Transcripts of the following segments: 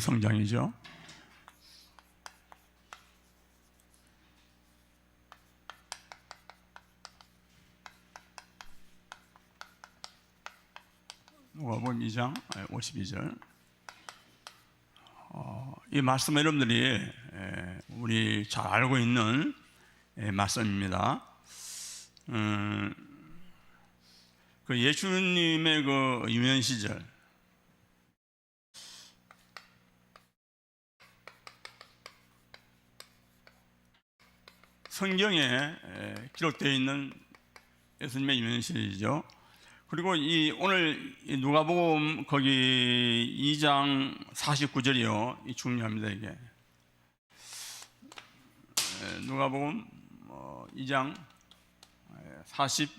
성장이죠. 누가복음 2장 52절. 어, 이 말씀 여러분들이 에, 우리 잘 알고 있는 에, 말씀입니다. 음, 그 예수님의 그 유년 시절 성경에 에, 기록되어 있는 예수님의 유년 시절이죠. 그리고 이 오늘 이 누가복음 거기 2장 49절이요. 이 중요합니다 이게. 에, 누가복음 어, 2장 40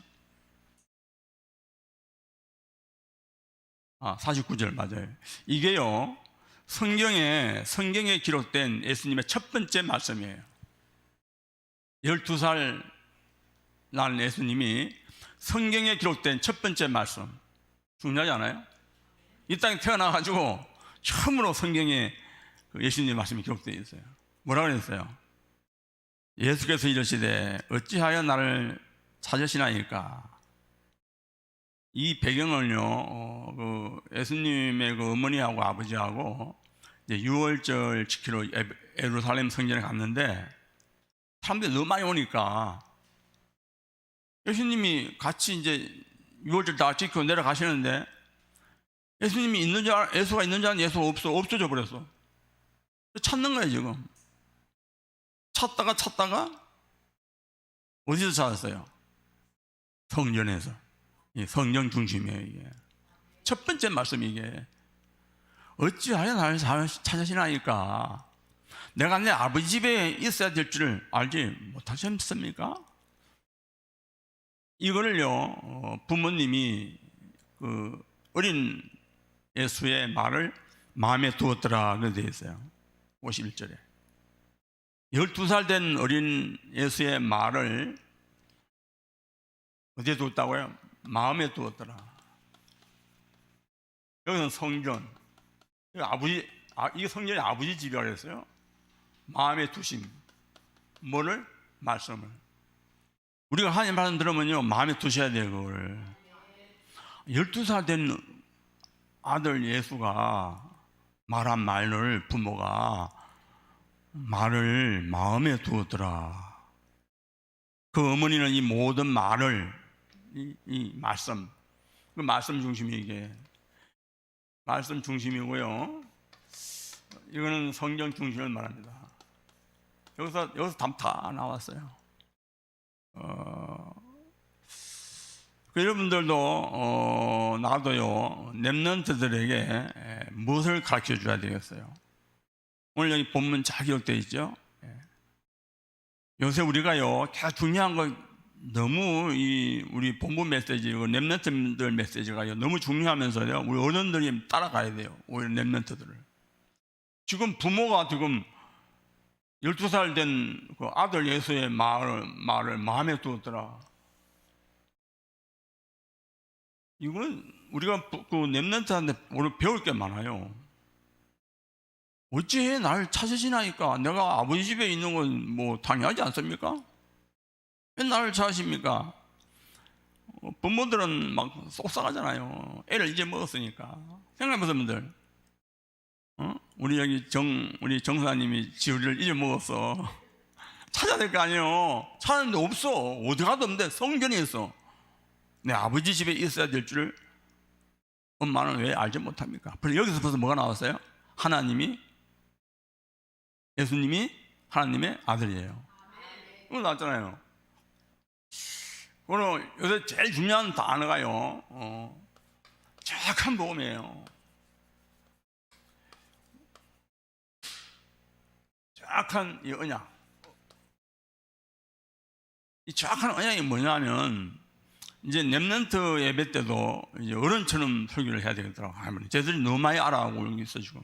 아, 49절 맞아요. 이게요. 성경에 성경에 기록된 예수님의 첫 번째 말씀이에요. 12살 난 예수님이 성경에 기록된 첫 번째 말씀 중요하지 않아요? 이 땅에 태어나가지고 처음으로 성경에 그 예수님 말씀이 기록되어 있어요. 뭐라 그랬어요? 예수께서 이르시되 어찌하여 나를 찾으시나이까? 이 배경을요, 어, 그 예수님의 그 어머니하고 아버지하고 이제 6월절 지키러 에- 에루살렘 성전에 갔는데 사람들이 너무 많이 오니까 예수님이 같이 이제 6월절 다 지키고 내려가시는데 예수님이 있는 줄 알, 예수가 있는 줄 아는 예수가 없어 없어져 버렸어. 찾는 거예요 지금. 찾다가 찾다가 어디서 찾았어요? 성전에서. 이 성령 중심이에요 이게. 첫 번째 말씀이 이게 어찌하여 나를 잘 찾으시나이까? 내가 내 아버지 집에 있어야 될 줄을 알지 못하셨습니까? 이거를요 어, 부모님이 그 어린 예수의 말을 마음에 두었더라 그렇게 되어 있어요 51절에. 12살 된 어린 예수의 말을 어디에 두었다고요? 마음에 두었더라. 여기는 성전. 아버지 아, 이게 성전이 아버지 집이라 그랬어요 마음에 두심 뭐를? 말씀을. 우리가 하나님 말씀 들으면요 마음에 두셔야 돼요 그걸. 12살 된 아들 예수가 말한 말을 부모가 말을 마음에 두었더라. 그 어머니는 이 모든 말을 이, 이 말씀 그 말씀 중심이 이게. 말씀 중심이고요. 이거는 성경 중심을 말합니다 여기서 여기서 답다 나왔어요. 어, 그 여러분들도 어, 나도요 랩런트들에게 무엇을 가르쳐 줘야 되겠어요? 오늘 여기 본문 잘 기록되어 있죠. 예. 요새 우리가요 계속 중요한 거 너무 이 우리 본부 메시지, 랩런트들 메시지가요 너무 중요하면서요 우리 어른들이 따라가야 돼요. 오히려 랩런트들을. 지금 부모가 지금 12살 된 그 아들 예수의 말을, 말을 마음에 두었더라. 이건 우리가 부- 그 랩런트한테 오늘 배울 게 많아요. 어찌해 날 찾으시나니까 내가 아버지 집에 있는 건 뭐 당연하지 않습니까? 왜 나를 찾으십니까? 어, 부모들은 막 속상하잖아요. 애를 이제 먹었으니까. 생각해보세요, 분들. 어? 우리 여기 정 우리 정사님이 지우리를 잊어먹었어. 찾아야 될거 아니에요. 찾았는데 없어. 어디 가도 없는데 성전에 있어. 내 아버지 집에 있어야 될 줄을 엄마는 왜 알지 못합니까? 그래서 여기서 벌써 뭐가 나왔어요? 하나님이 예수님이 하나님의 아들이에요. 그거 나왔잖아요. 그거는 요새 제일 중요한 단어가요. 어, 정확한 복음이에요. 정확한 이 언약. 이 정확한 언약이 뭐냐면 이제 랩런트 예배 때도 이제 어른처럼 설교를 해야 되겠더라고 할머니. 쟤들이 너무 많이 알아하고 있어 지금.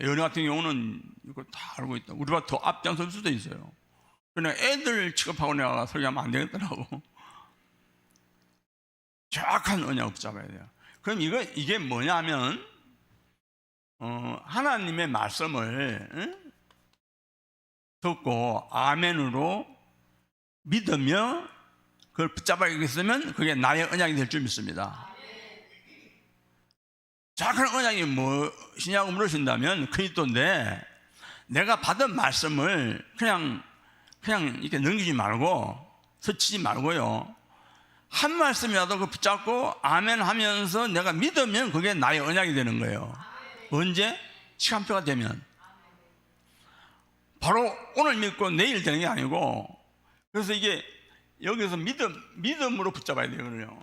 애언니 같은 경우는 이거 다 알고 있다. 우리가 더 앞장설 수도 있어요. 그냥 애들 취급하고 내가 설교하면 안 되겠더라고. 정확한 언약을 붙잡아야 돼요. 그럼 이거 이게 뭐냐면 어, 하나님의 말씀을 응? 듣고 아멘으로 믿으며 그걸 붙잡아 있으면 그게 나의 언약이 될 줄 믿습니다. 자, 그런 언약이 무엇이냐고 물으신다면 그리스도인데 내가 받은 말씀을 그냥 그냥 이렇게 넘기지 말고 스치지 말고요. 한 말씀이라도 그 붙잡고 아멘 하면서 내가 믿으면 그게 나의 언약이 되는 거예요. 언제? 시간표가 되면. 바로 오늘 믿고 내일 되는 게 아니고 그래서 이게 여기서 믿음, 믿음으로 붙잡아야 되거든요.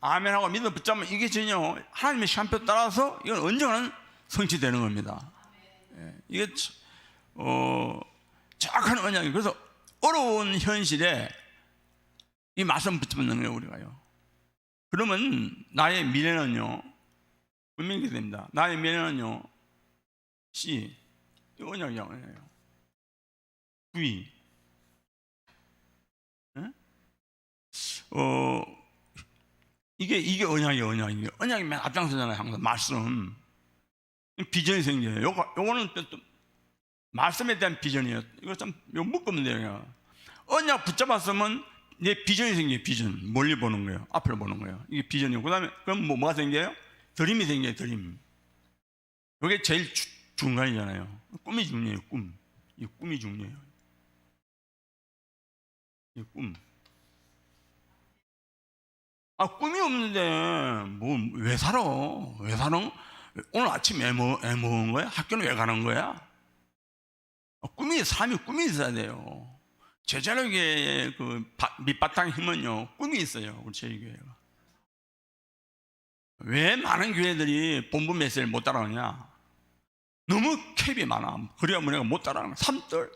아멘하고 믿음 붙잡으면 이게 전혀 하나님의 시간표 따라서 이건 언젠가는 성취되는 겁니다. 예, 이게 참, 어, 정확한 언약이 그래서 어려운 현실에 이 말씀 붙잡는 거예요 우리가요. 그러면 나의 미래는요 분명히 됩니다. 나의 미래는요 C 이 언약이에요. 예? 어 이게 이게 언약이에요 언약이 언약이 맨 앞장서잖아요 항상 말씀 비전이 생겨요. 요거 요거는 또, 또 말씀에 대한 비전이에요. 이거 좀 이거 묶으면 돼요. 언약 붙잡았으면 내 비전이 생겨요. 비전 멀리 보는 거예요. 앞을 보는 거예요. 이게 비전이고 그 다음에 그럼 뭐 뭐가 생겨요? 드림이 생겨요. 드림. 이게 제일 주, 중간이잖아요. 꿈이 중요해요. 꿈. 이 꿈이 중요해요. 이 꿈. 아 꿈이 없는데 뭐 왜 살아? 왜 살아? 오늘 아침 애, 먹, 애 먹은 거야? 학교는 왜 가는 거야? 아, 꿈이 삶이 꿈이 있어야 돼요. 제자력의 그 바- 밑바탕 힘은요 꿈이 있어요 우리 저희 교회가. 왜 많은 교회들이 본부 메시지를 못 따라오냐? 너무 캡이 많아. 그래야 뭐내가 못 따라가는 거야. 삼떨.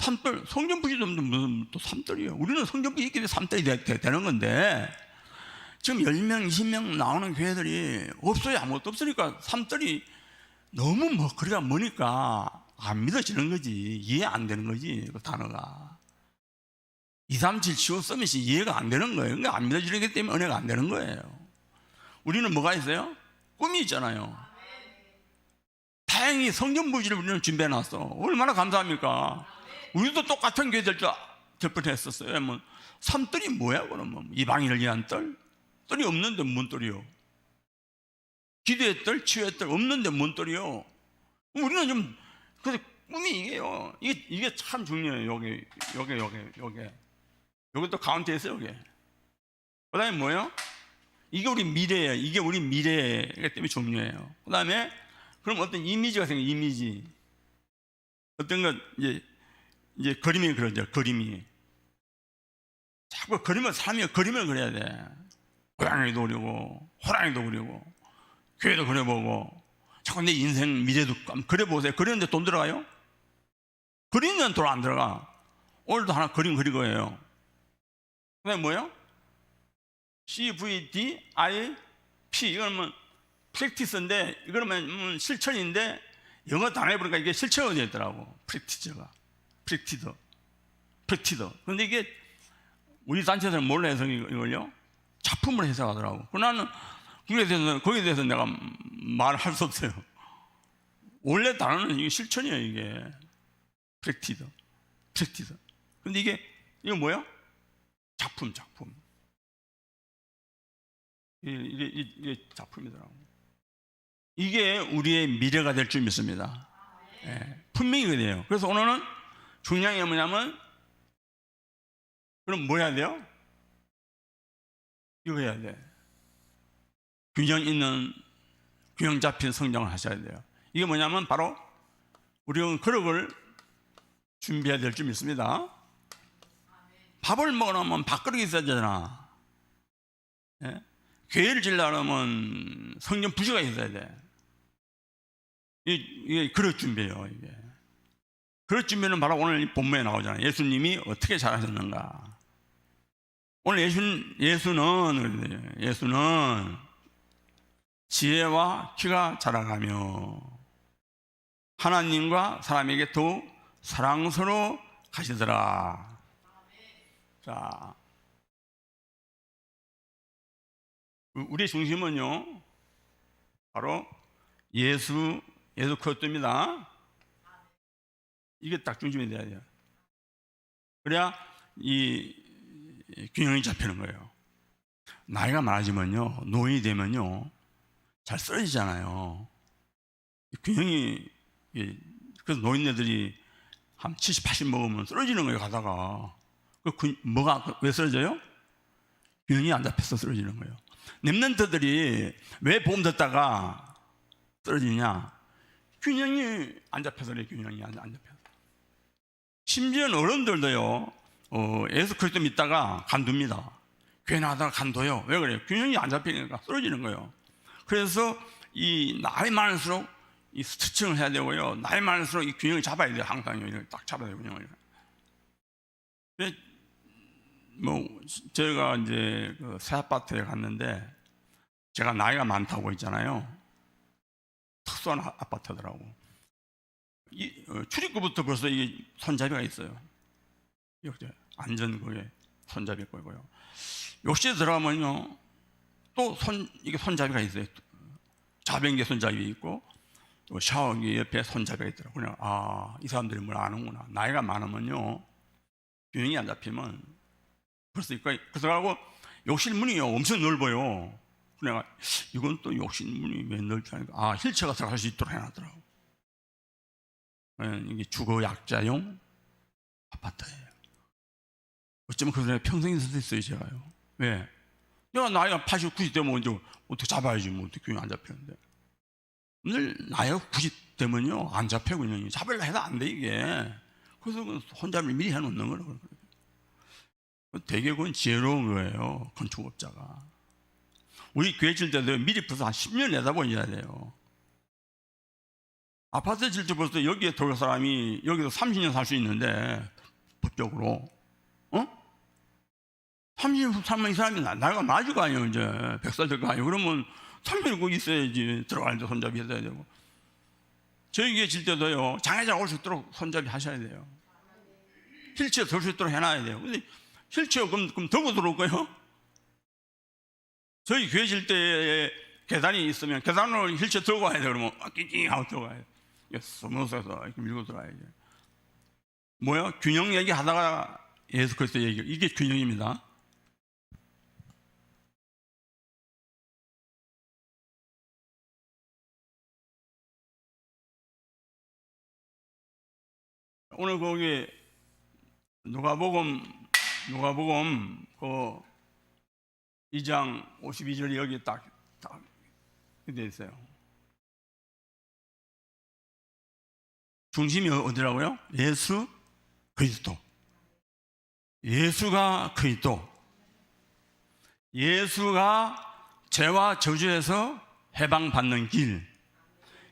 삼떨. 성경 부지도 없는데 무슨 또 삼떨이에요. 우리는 성경 부지 있기 때문에 삼떨이 되, 되, 되는 건데 지금 10명, 20명 나오는 교회들이 없어요. 아무것도 없으니까 삼떨이 너무 뭐 그래가 뭐니까 안 믿어지는 거지. 이해 안 되는 거지. 그 단어가. 237 치고 서밋이 이해가 안 되는 거예요. 그러니까 안 믿어지기 는 때문에 은혜가 안 되는 거예요. 우리는 뭐가 있어요? 꿈이 있잖아요. 다행히 성경 부지를 우리는 준비해 놨어. 얼마나 감사합니까? 우리도 똑같은 교회 될 줄, 될 뻔했었어요. 뭐, 삼떨이 뭐야, 그러면? 이방인을 위한 떨? 떨이 없는데 뭔 떨이요? 기도의 떨, 치유의 떨 없는데 뭔 떨이요? 우리는 좀, 그래서 꿈이 이게요. 이게, 이게 참 중요해요. 여기, 여기, 여기, 여기. 여기 또 가운데 있어요, 여기. 그 다음에 뭐예요? 이게 우리 미래예요. 이게 우리 미래이기 때문에 중요해요. 그 다음에, 그럼 어떤 이미지가 생겨, 이미지. 어떤 것, 이제, 이제 그림이 그러죠, 그림이. 자꾸 그림을, 삶이 그림을 그려야 돼. 고양이도 그리고, 호랑이도 그리고, 교회도 그려보고, 자꾸 내 인생 미래도 그려보세요. 그리는데 돈 들어가요? 그리면 돈안 들어가. 오늘도 하나 그림 그린 거예요. 그 다음에 뭐요? CVDIP. 이거는 프랙티스인데, 이거는 음, 실천인데, 영어 단어 해보니까 이게 실천이 되더라고. 프랙티저가. 프랙티더. 프랙티더. 근데 이게 우리 단체에서는 뭘로 해서 이걸요? 작품으로 해석하더라고. 그 나는 거기에 대해서, 거기에 대해서 내가 말할 수 없어요. 원래 단어는 이게 실천이에요, 이게. 프랙티더. 프랙티더. 근데 이게, 이거 뭐야? 작품, 작품. 이게, 이게 작품이더라고. 이게 우리의 미래가 될 줄 믿습니다. 예, 분명히 그래요. 그래서 오늘은 중요한 게 뭐냐면, 그럼 뭐 해야 돼요? 이거 해야 돼. 균형 있는, 균형 잡힌 성장을 하셔야 돼요. 이게 뭐냐면 바로 우리는 그릇을 준비해야 될 줄 믿습니다. 밥을 먹으려면 밥그릇이 있어야 되잖아. 예? 교회를 지려면 성전 부지가 있어야 돼. 이- 이게 그릇 준비예요, 이게. 준비는 바로 오늘 이 본문에 나오잖아요. 예수님이 어떻게 잘하셨는가. 오늘 예수, 예수는. 예수는 지혜와 키가 자라가며 하나님과 사람에게 더욱 사랑스러워 가시더라. 자, 우리의 중심은요, 바로 예수 예수 그리스도입니다. 이게 딱 중심이 돼야 돼요. 그래야 이 균형이 잡히는 거예요. 나이가 많아지면요, 노인이 되면요, 잘 쓰러지잖아요. 이 균형이 이- 그래서 노인네들이 한 70, 80 먹으면 쓰러지는 거예요, 가다가. 그 균- 뭐가 왜 쓰러져요? 균형이 안 잡혀서 쓰러지는 거예요. 랩런트들이 왜 보험 듣다가 쓰러지냐? 균형이 안 잡혀서 그래, 균형이 안, 안 잡혀서. 심지어는 어른들도요, 어, 예수 그리스도 믿다가. 교회 나가다가 간둬요. 왜 그래요? 균형이 안 잡히니까 쓰러지는 거예요. 그래서 이 나이 많을수록 이 스트칭을 해야 되고요. 나이 많을수록 이 균형을 잡아야 돼요. 항상 이렇게 딱 잡아야 돼요. 균형을. 근데 뭐 제가 이제 그 새 아파트에 갔는데 제가 나이가 많다고 했잖아요. 특수한 아- 아파트더라고. 이 어, 출입구부터 벌써 이게 손잡이가 있어요. 여기 안전 그게 손잡이 거고요. 욕실에 들어가면요 또 손 이게 손잡이가 있어요. 자변기 손잡이 있고 또 샤워기 옆에 손잡이가 있더라고. 그냥 아 이 사람들이 뭘 아는구나. 나이가 많으면요 균형이 안 잡히면 벌써 이거 그래서 욕실 문이요 엄청 넓어요. 내가 이건 또 욕실 문이 왜 넓지 않을까? 아 힐체가 들어갈 수 있도록 해놨더라고. 예, 이게 주거 약자용 아파트예요. 어쩌면 그 사람이 평생 있어요, 제가요. 왜? 내가 나이가 80, 90 되면 이제 어떻게 잡아야지, 뭐 어떻게 안 잡히는데. 늘 나이가 90 되면요, 안 잡혀, 그냥. 잡으려 해도 안 돼, 이게. 그래서 그 혼잡을 미리 해놓는 거라고. 되게 그건 지혜로운 거예요, 건축업자가. 우리 교회 질 때도 미리 벌써 한 10년 내다보셔야 돼요. 아파트 질때 벌써 여기에 들어올 사람이 여기서 30년 살 수 있는데, 법적으로. 어? 33년 이 사람이 나- 나이가 맞을 거 아니에요, 이제. 100살 될 거 아니에요. 그러면 3년이 거기 있어야지. 들어가는데 손잡이 해야 되고. 저희 교회 질 때도요, 장애자 올 수 있도록 손잡이 하셔야 돼요. 휠체어 들 수 있도록 해놔야 돼요. 근데 휠체어 그럼, 그럼 들고 들어올 거예요? 저희 교회 질때 계단이 있으면 계단으로 휠체어 들고 가야 돼요. 그러면 아, 낑낑 하고 들어가야 돼요. 스무스해서 이렇게 밀고 들어가야 돼요. 뭐요? 균형 얘기 하다가 예수 그리스도 얘기 이게 균형입니다. 오늘 거기 누가복음 누가복음 그 2장 52절이 여기 딱딱 돼 있어요. 중심이 어디라고요? 예수 그리스도. 예수가 그리스도. 예수가 죄와 저주에서 해방받는 길.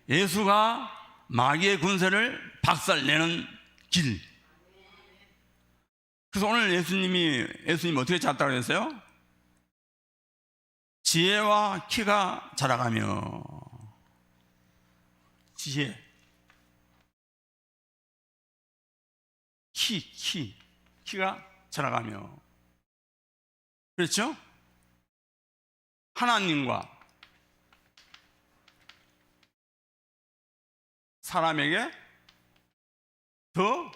예수가 마귀의 군세를 박살내는 길. 그래서 오늘 예수님이 예수님 어떻게 잤다고 그랬어요? 지혜와 키가 자라가며 지혜 키, 키, 키가 자라가며 그렇죠? 하나님과 사람에게 더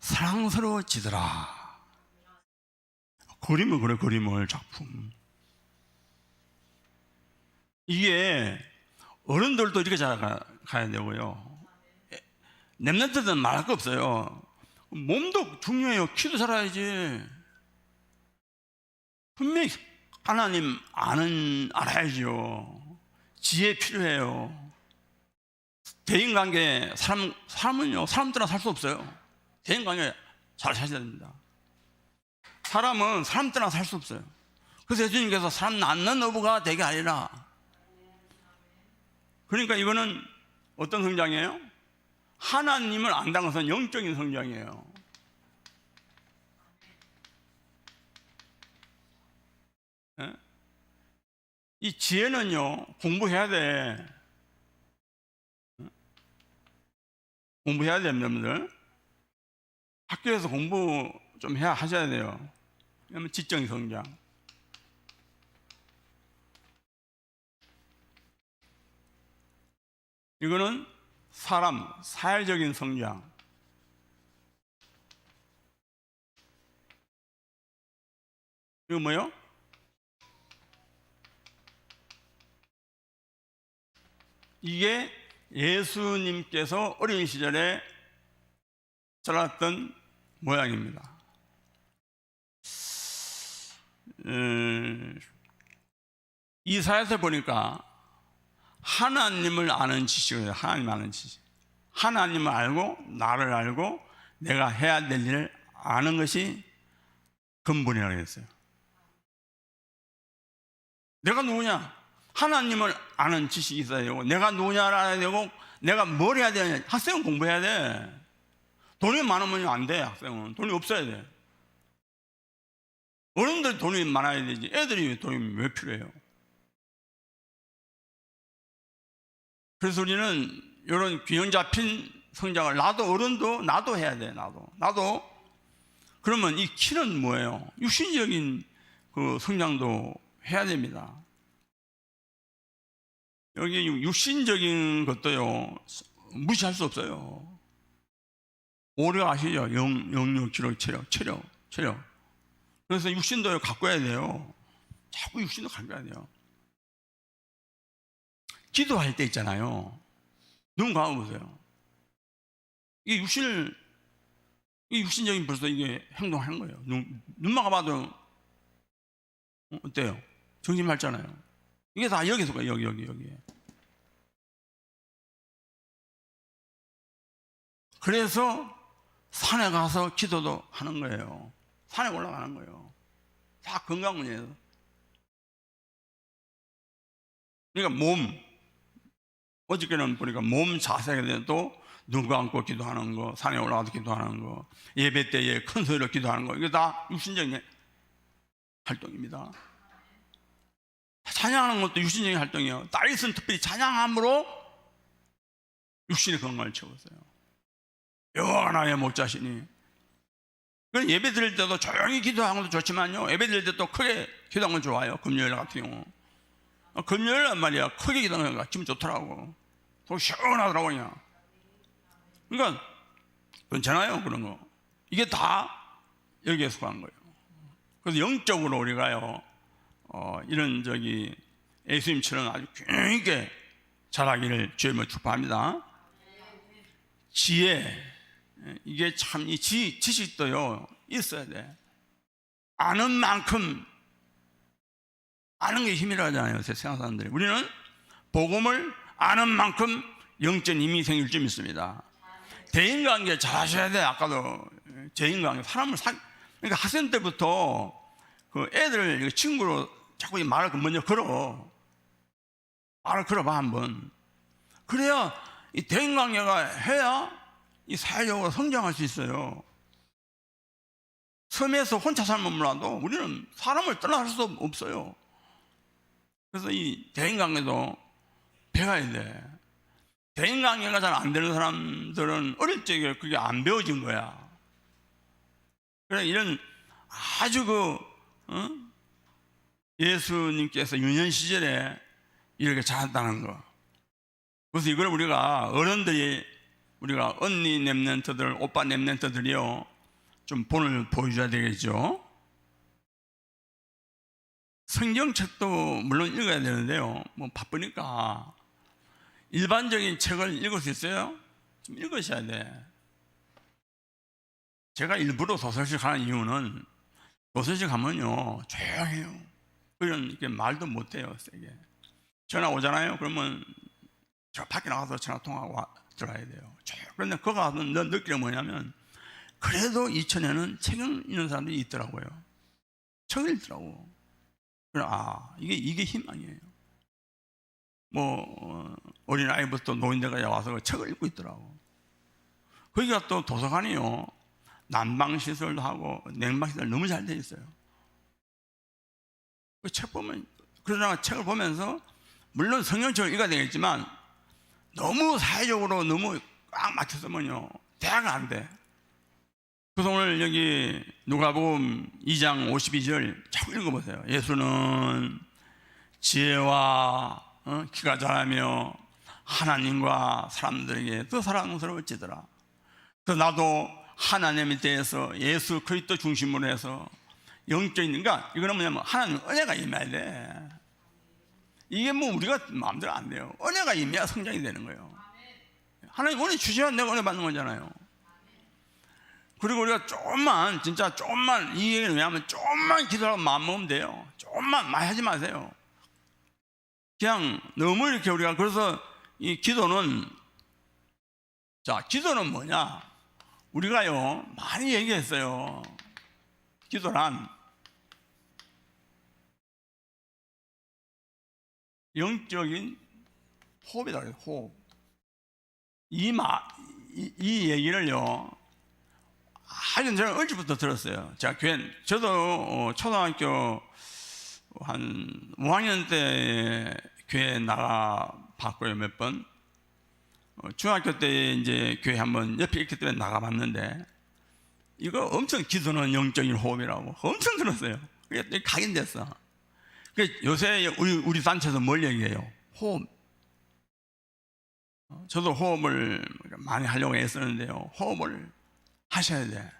사랑스러워지더라. 그림을 그래 그림을 작품. 이게 어른들도 이렇게 자라가야 되고요. 랩런트들은 말할 거 없어요. 몸도 중요해요. 키도 자라야지. 분명히 하나님 아는 알아야죠. 지혜 필요해요. 대인 관계 사람 사람은요 사람들은 살 수 없어요. 대인 관계 잘 사셔야 됩니다. 사람은 사람들은 살 수 없어요. 그래서 예수님께서 사람 낳는 어부가 되게 아니라 그러니까 이거는 어떤 성장이에요? 하나님을 안다는 것은 영적인 성장이에요. 예? 이 지혜는요 공부해야 돼. 공부해야 됩니다, 여러분들. 학교에서 공부 좀 해야 하셔야 돼요. 왜냐면 지적 성장. 이거는 사람 사회적인 성장. 이거 뭐요? 이게 예수님께서 어린 시절에 잘랐던 모양입니다. 음, 이사에서 보니까 하나님을 아는 지식이에요. 하나님 아는 지식. 하나님을 알고 나를 알고 내가 해야 될 일을 아는 것이 근본이라고 했어요. 내가 누구냐? 하나님을 아는 지식이 있어야 되고 내가 누구냐를 알아야 되고 내가 뭘 해야 되냐? 학생은 공부해야 돼. 돈이 많으면 안 돼. 학생은 돈이 없어야 돼. 어른들 돈이 많아야 되지. 애들이 돈이 왜 필요해요? 그래서 우리는 이런 균형 잡힌 성장을 나도 어른도 나도 해야 돼. 나도 나도 그러면 이 키는 뭐예요? 육신적인 그 성장도 해야 됩니다. 여기 육신적인 것도요 무시할 수 없어요. 오류 아시죠? 영, 영역, 기록, 체력, 체력, 체력. 그래서 육신도 가꿔야 돼요. 자꾸 육신도 가꿔야 돼요. 기도할 때 있잖아요. 눈 감아보세요. 이 육신을, 이 육신적인 벌써 이게 행동하는 거예요. 눈, 눈만 감아도 어, 어때요? 정신 맑잖아요. 이게 다 여기서 가요. 여기, 여기, 여기. 그래서 산에 가서 기도도 하는 거예요. 산에 올라가는 거예요. 다 건강 문제에서. 그러니까 몸, 어저께는 보니까 몸 자세가 돼도 눈 감고 기도하는 거, 산에 올라가서 기도하는 거, 예배 때에 큰 소리로 기도하는 거, 이게 다 육신적인 활동입니다. 찬양하는 것도 육신적인 활동이에요. 다윗은 특별히 찬양함으로 육신의 건강을 채웠어요. 여호와 나의 목자시니. 그 예배 드릴 때도 조용히 기도하는 것도 좋지만요. 예배 드릴 때 또 크게 기도하는 건 좋아요. 금요일 같은 경우. 어, 금요일은 말이야. 크게 기도하는 거 기분 좋더라고. 더 시원하더라고 그냥. 그러니까 괜찮아요 그런 거. 이게 다 여기에 속한 거예요. 그래서 영적으로 우리가요. 어, 이런 저기 예수님처럼 아주 있게 자라기를 주님을 축복합니다. 지혜 이게 참 이 지식도요 있어야 돼. 아는 만큼 아는 게 힘이라잖아요. 세상 사람들이. 우리는 복음을 아는 만큼 영적 힘이 생길 줄 믿습니다. 대인 관계 잘 하셔야 돼. 아까도 대인 관계 사람을 사 그러니까 학생 때부터 그 애들 친구로 자꾸 이 말을 먼저 걸어 말을 걸어봐 한번. 그래야 이 대인 관계가 해야 이 사회적으로 성장할 수 있어요. 섬에서 혼자 살면 몰라도 우리는 사람을 떠나갈 수 없어요. 그래서 이 대인관계도 배워야 돼. 대인관계가 잘 안 되는 사람들은 어릴 적에 그게 안 배워진 거야. 그래 이런 아주 그 어? 예수님께서 유년 시절에 이렇게 잘한다는 거. 그래서 이걸 우리가 어른들이 우리가 언니 랩런트들, 오빠 랩런트들이요 좀 본을 보여줘야 되겠죠. 성경책도 물론 읽어야 되는데요. 뭐 바쁘니까 일반적인 책을 읽을 수 있어요? 좀 읽으셔야 돼. 제가 일부러 도서실 가는 이유는 도서실 가면요 조용해요. 그런 이렇게 말도 못해요 세게. 전화 오잖아요. 그러면 저 밖에 나가서 전화 통화하고 와, 들어야 돼요. 그런데 그거 가서 느끼는 게 뭐냐면 그래도 이천에는 책 읽는 사람들이 있더라고요. 책을 읽더라고. 아 이게 이게 희망이에요. 뭐 어린 아이부터 노인네가 와서 그 책을 읽고 있더라고. 거기가 또 도서관이요. 난방 시설도 하고 냉방 시설 너무 잘 돼 있어요. 그 책 보면 그러다가 책을 보면서 물론 성경책을 읽어야 되겠지만 너무 사회적으로 너무 꽉 막혔으면요 대화가 안 돼. 그래서 오늘 여기 누가복음 2장 52절 자꾸 읽어보세요. 예수는 지혜와 어? 키가 자라며 하나님과 사람들에게 더 사랑스러워지더라. 그래서 나도 하나님에 대해서 예수 그리스도 중심으로 해서 영적인 그러니까 이거는 뭐냐면 하나님 은혜가 임해야 돼. 이게 뭐 우리가 마음대로 안 돼요. 은혜가 임해야 성장이 되는 거예요. 하나님 은혜 주셔야 내가 은혜 받는 거잖아요. 그리고 우리가 조금만 진짜 조금만 이 얘기는 왜냐하면 조금만 기도하고 마음 먹으면 돼요. 조금만 많이 하지 마세요. 그냥 너무 이렇게 우리가 그래서 이 기도는 자 기도는 뭐냐? 우리가요 많이 얘기했어요. 기도란 영적인 호흡이다. 호흡. 이, 마, 이, 이 얘기를요 아주 저는 어릴부터 들었어요. 제가 교회, 저도 어, 초등학교 한 5학년 때 교회 나가 봤고요, 몇 번. 어, 중학교 때 이제 교회 한번 옆에 있기 때문에 나가봤는데, 이거 엄청 기도는 영적인 호흡이라고 엄청 들었어요. 그게 각인됐어. 그 요새 우리, 우리 단체에서 뭘 얘기해요? 호흡. 어, 저도 호흡을 많이 하려고 했었는데요. 호흡을 하셔야 돼.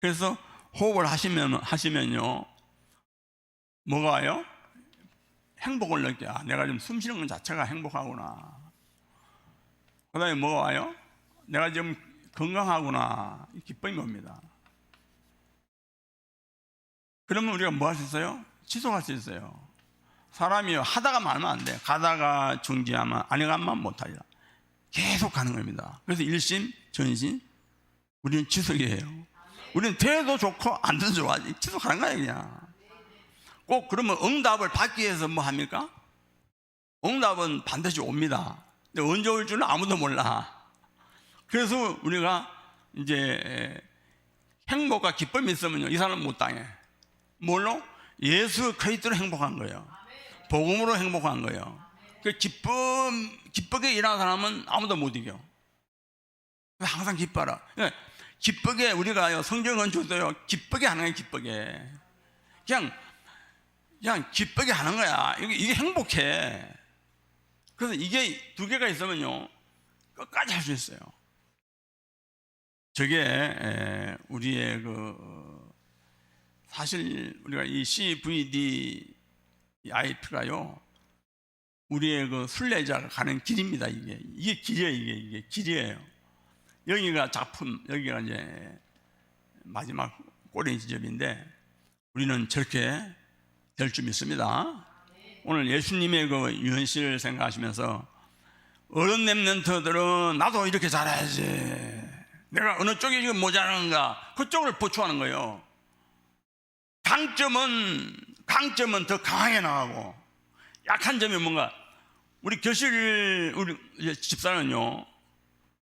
그래서 호흡을 하시면 하시면요, 뭐가 와요? 행복을 느껴. 아, 내가 지금 숨 쉬는 것 자체가 행복하구나. 그 다음에 뭐가 와요? 내가 지금 건강하구나. 이 기쁨이 옵니다. 그러면 우리가 뭐 할 수 있어요? 지속할 수 있어요. 사람이 하다가 말면 안 돼. 가다가 중지하면 아니 가면 못하리라. 계속 가는 겁니다. 그래서 일심, 전심, 우리는 지속이에요. 우리는 돼도 좋고 안 돼도 좋아. 지속하는 거야 그냥. 꼭 그러면 응답을 받기 위해서 뭐 합니까? 응답은 반드시 옵니다. 근데 언제 올 줄은 아무도 몰라. 그래서 우리가 이제 행복과 기쁨이 있으면요 이 사람은 못 당해. 뭘로? 예수 그리스도로 행복한 거예요. 복음으로 행복한 거예요. 그 기쁨 기쁘게 일하는 사람은 아무도 못 이겨. 항상 기뻐라. 그러니까 기쁘게 우리가 성경은 줘도요 기쁘게 하는 거예요 기쁘게. 그냥 그냥 기쁘게 하는 거야. 이게, 이게 행복해. 그래서 이게 두 개가 있으면요 끝까지 할 수 있어요. 저게 에, 우리의 그 사실 우리가 이 CVD IP가요 우리의 그 순례자가 가는 길입니다. 이게 이게 길이에요. 이게 이게 길이에요. 여기가 작품, 여기가 이제 마지막 꼬리 지점인데 우리는 저렇게 될 줄 믿습니다. 오늘 예수님의 그 유현실을 생각하시면서 어른 랩런트들은 나도 이렇게 잘해야지. 내가 어느 쪽이 지금 모자란가 그쪽을 보충하는 거예요. 강점은 강점은 더 강하게 나가고 약한 점이 뭔가 우리 교실 우리 집사는요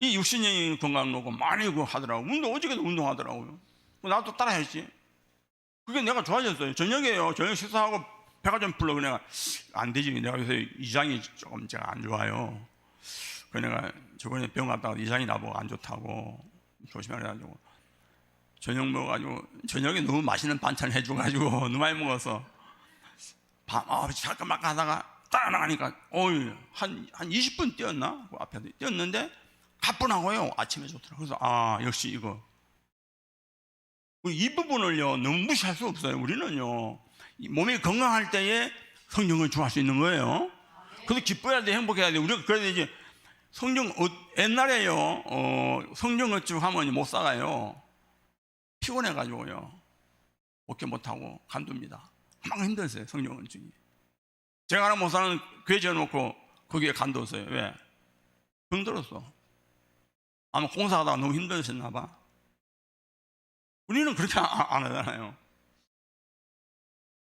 이 육신적인 건강 놓고 많이 그 하더라고. 운동 어저께도 운동하더라고요. 나도 따라 했지. 그게 내가 좋아졌어요. 저녁에요. 저녁 식사하고 배가 좀 불러. 내가 안 되지. 내가 요새 이장이 조금 제가 안 좋아요. 그 내가 저번에 병 갔다가 이장이 나보고 안 좋다고 조심하라 가지고. 저녁 먹어가지고 저녁에 너무 맛있는 반찬 해줘가지고 너무 많이 먹어서 밤 아, 잠깐만 하다가 따라 나가니까 어이 한한 20분 뛰었나? 그 앞에 뛰었는데 가뿐하고요. 아침에 좋더라고 그래서 아 역시 이거. 이 부분을요 너무 무시할 수 없어요 우리는요. 이 몸이 건강할 때에 성령을 좋아할 수 있는 거예요. 그래서 기뻐야 돼 행복해야 돼. 우리가 그래야 이제 성령 어, 옛날에요 어, 성령을 쭉 하면 못 살아요. 피곤해 가지고요. 어깨 못 하고 간두입니다. 막 힘들었어요 성령은 중이 제가 아는 목사는 교회 지어놓고 거기에 간뒀어요. 왜? 병들었어 아마 공사하다가 너무 힘들으셨나 봐. 우리는 그렇게 안, 안 하잖아요.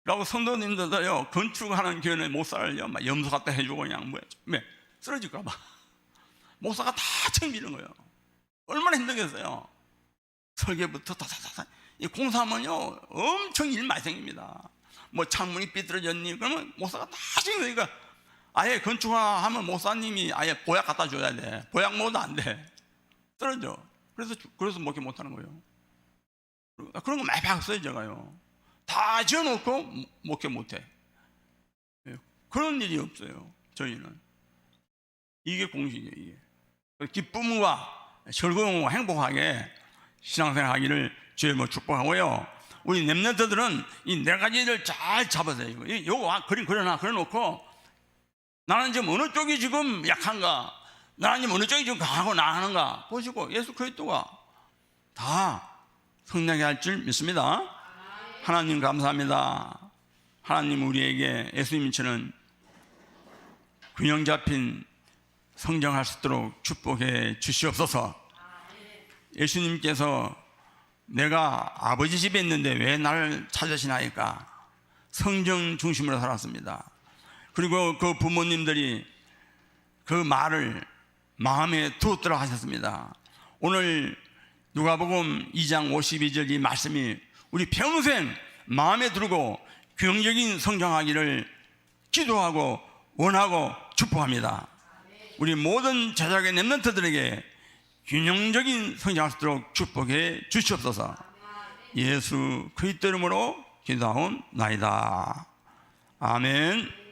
라고 성도님들도요 건축하는 교회는 목사를요 막 염소 갖다 해주고 그냥 뭐야 왜? 쓰러질까 봐. 목사가 다 챙기는 거예요. 얼마나 힘들겠어요. 설계부터 다다다다. 이 공사하면요 엄청 일 많이 생깁니다. 뭐 창문이 삐뚤어졌니? 그러면 목사가 다 챙기니까 아예 건축하면 목사님이 아예 보약 갖다 줘야 돼. 보약 먹어도 안돼 떨어져 그래서 그래서 목회 못하는 거예요 그런 거 많이 봤어요 제가요 다 지어놓고 목회 못해 예, 그런 일이 없어요 저희는 이게 공식이에요. 이게. 기쁨과 즐거움과 행복하게 신앙생활하기를 주님을 축복하고요. 우리 랩런트들은 이 네 가지를 잘 잡아서 이거 이- 요거 아, 그림 그려놔 그려놓고 나는 지금 어느 쪽이 지금 약한가 지금 어느 쪽이 지금 강하고 나하는가 보시고 예수 그리스도가 다 성장하게 할 줄 믿습니다. 하나님 감사합니다. 하나님 우리에게 예수님처럼 균형 잡힌 성장할 수 있도록 축복해 주시옵소서. 예수님께서 내가 아버지 집에 있는데 왜 나를 찾으시나이까? 성정 중심으로 살았습니다. 그리고 그 부모님들이 그 말을 마음에 두었더라 하셨습니다. 오늘 누가복음 2장 52절 이 말씀이 우리 평생 마음에 두고 균형적인 성장하기를 기도하고 원하고 축복합니다. 우리 모든 제작의 랩런트들에게 균형적인 성장할 수 있도록 축복해 주시옵소서. 예수 그리스도 이름으로 기도하옵나이다. 아멘.